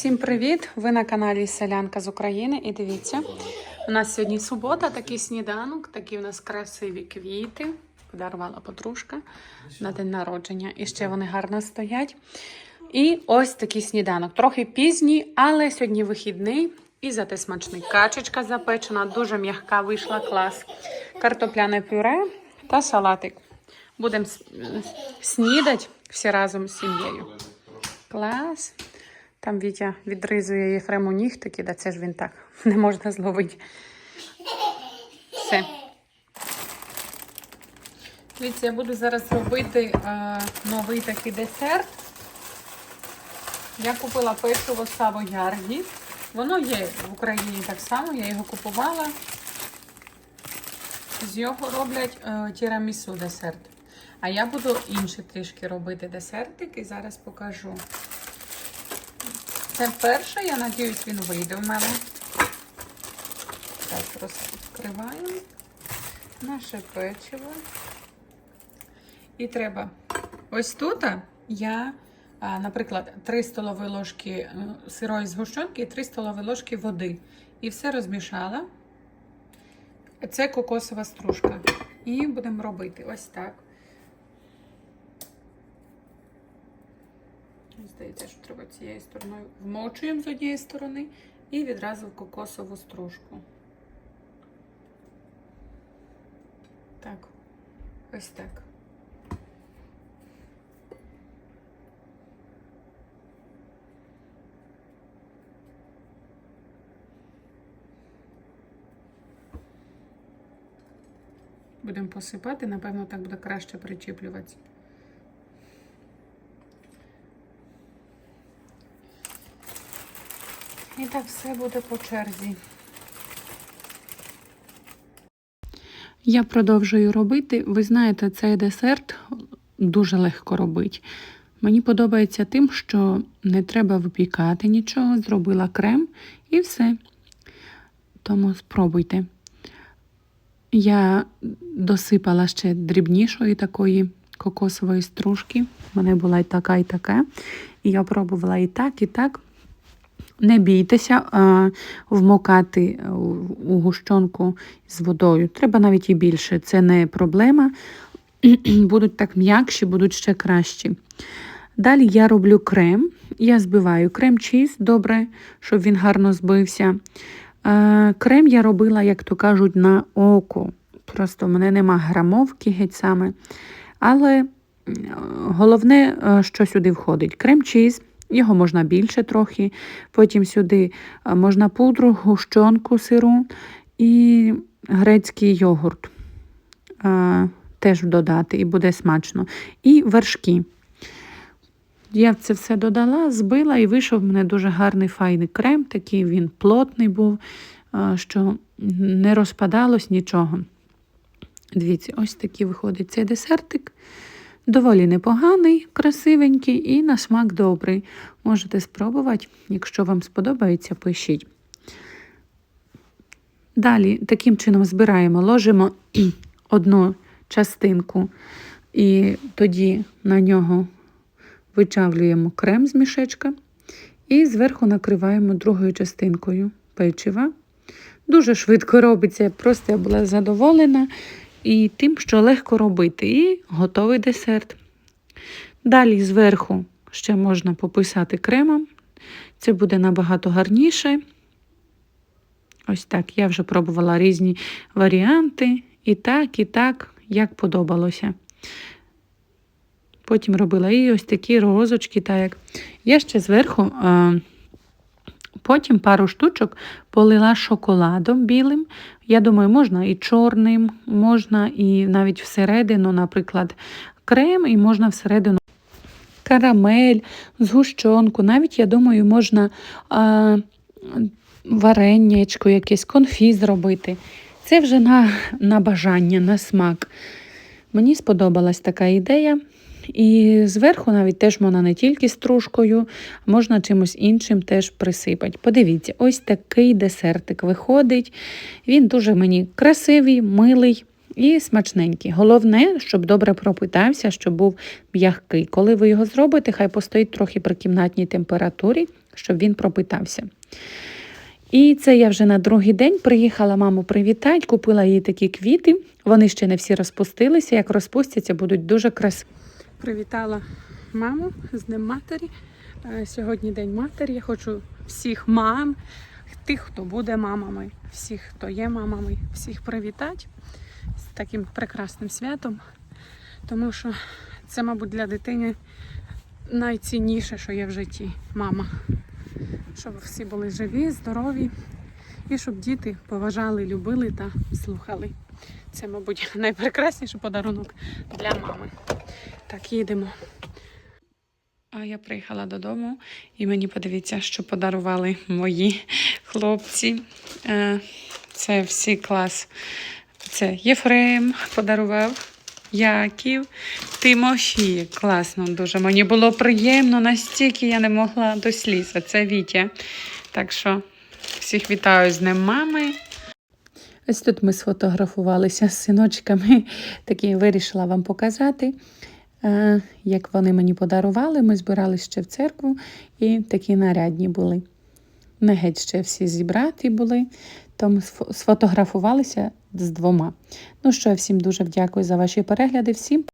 Всім привіт! Ви на каналі Селянка з України і дивіться, у нас сьогодні субота, такий сніданок, такі у нас красиві квіти. Подарувала подружка на день народження. І ще вони гарно стоять. І ось такий сніданок. Трохи пізній, але сьогодні вихідний і зате смачний. Качечка запечена, дуже м'яка вийшла клас. Картопляне пюре та салатик. Будемо снідати всі разом з сім'єю. Клас. Там Вітя відризує Єфрему нігтики, да це ж він так не можна зловити. Все. Дивіться, я буду зараз робити е, новий такий десерт. Я купила печиво Савоярді. Воно є в Україні так само, я його купувала. З його роблять е, тірамісу десерт. А я буду інший трішки робити десертик і зараз покажу. Це перше, я надіюсь, він вийде в мене. Так, розкриваємо наше печиво. І треба ось тут я, наприклад, 3 столові ложки е, сирої згущенки і 3 столові ложки води. І все розмішала. Це кокосова стружка. І будемо робити ось так. Здається, що треба цією стороною. Вмочуємо з однієї сторони і відразу в кокосову стружку. Так, ось так. Будемо посипати, напевно, так буде краще причіплюватися. І так все буде по черзі. Я продовжую робити. Ви знаєте, цей десерт дуже легко робити. Мені подобається тим, що не треба випікати нічого, зробила крем і все. Тому спробуйте. Я досипала ще дрібнішої такої кокосової стружки. У мене була і така, і така. І я пробувала і так, і так. Не бійтеся вмокати у гущонку з водою. Треба навіть і більше. Це не проблема. Будуть так м'якші, будуть ще кращі. Далі я роблю крем. Я збиваю крем чіз добре, щоб він гарно збився. А, крем я робила, як то кажуть, на око. Просто в мене нема грамовки геть саме. Але головне, що сюди входить: крем чіз. Його можна більше трохи. Потім сюди можна пудру, гущонку сиру і грецький йогурт теж додати, і буде смачно. І вершки. Я це все додала, збила і вийшов в мене дуже гарний файний крем. Такий він плотний був, що не розпадалось нічого. Дивіться, ось такий виходить цей десертик. Доволі непоганий, красивенький і на смак добрий. Можете спробувати, якщо вам сподобається, пишіть. Далі, таким чином збираємо, ложимо одну частинку, і тоді на нього вичавлюємо крем з мішечка і зверху накриваємо другою частинкою печива. Дуже швидко робиться, просто я була задоволена і тим, що легко робити, і готовий десерт. Далі зверху ще можна пописати кремом. Це буде набагато гарніше. Ось так. Я вже пробувала різні варіанти. І так, і так, як подобалося. Потім робила і ось такі розочки. так. Я ще зверху, а, потім пару штучок полила шоколадом білим. Я думаю, можна і чорним, можна і навіть всередину, наприклад, крем, і можна всередину карамель, згущенку. Навіть, я думаю, можна а, вареннячко, якесь конфі зробити. Це вже на, на бажання, на смак. Мені сподобалась така ідея. І зверху навіть теж можна не тільки стружкою, можна чимось іншим теж присипати. Подивіться, ось такий десертик виходить. Він дуже мені красивий, милий. і смачненький. Головне, щоб добре пропитався, щоб був м'який. Коли ви його зробите, хай постоїть трохи при кімнатній температурі, щоб він пропитався. І це я вже на другий день приїхала маму привітати, купила їй такі квіти. Вони ще не всі розпустилися. Як розпустяться, будуть дуже красиві. Привітала маму з Днем матері. Е, Сьогодні День матері. Я хочу всіх мам, тих, хто буде мамами, всіх, хто є мамами, всіх привітати з таким прекрасним святом. Тому що це, мабуть, для дитини найцінніше, що є в житті мама. Щоб всі були живі, здорові і щоб діти поважали, любили та слухали. Це, мабуть, найпрекрасніший подарунок для мами. Так, їдемо. А я приїхала додому і мені подивіться, що подарували мої хлопці. Е, Це всі клас. Це Єфрем подарував. Яків, Тимофій. Класно дуже. Мені було приємно, настільки я не могла до сліз. Це Вітя. Так що всіх вітаю з Днем мами. Ось тут ми сфотографувалися з синочками. Такі вирішила вам показати, е, як вони мені подарували. Ми збирались ще в церкву і такі нарядні були. Не геть ще всі зібраті були, тому сфо- сфотографувалися з двома. Ну що, всім дуже вдякую за ваші перегляди. Всім